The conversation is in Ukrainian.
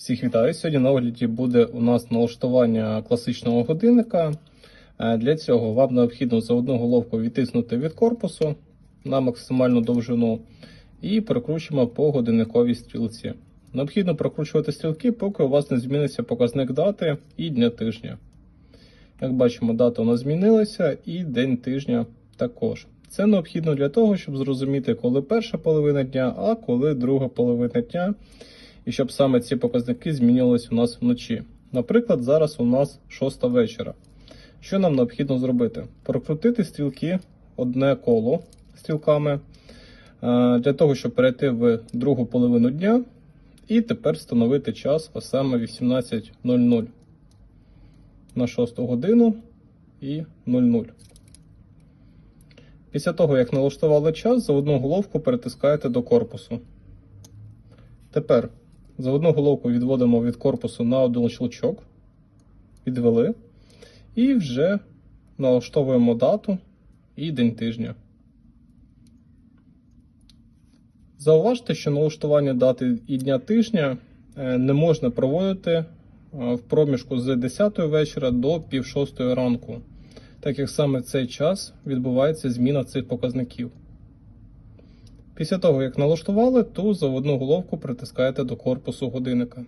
Всіх вітаю. Сьогодні на огляді буде у нас налаштування класичного годинника. Е, Для цього вам необхідно за одну головку відтиснути від корпусу на максимальну довжину і прокручуємо по годинниковій стрілці. Необхідно прокручувати стрілки, поки у вас не зміниться показник дати і дня тижня. Як бачимо, дата у нас змінилася і день тижня також. Це необхідно для того, щоб зрозуміти, коли перша половина дня, а коли друга половина дня і щоб саме ці показники змінювалися у нас вночі. Наприклад, зараз у нас 6 вечора. Що нам необхідно зробити? Прокрутити стрілки одне коло стрілками е, для того, щоб перейти в другу половину дня. І тепер встановити час, а саме 18.00 на 6 годину і 00. Після того, як налаштували час, за одну головку перетискаєте до корпусу. Тепер за одну головку відводимо від корпусу на один щелчок, відвели, і вже налаштовуємо дату і день тижня. Зауважте, що налаштування дати і дня тижня е, не можна проводити е, в проміжку з 10 вечора до пів 6 ранку, так як саме в цей час відбувається зміна цих показників. Після того, як налаштували, то за одну головку притискаєте до корпусу годинника.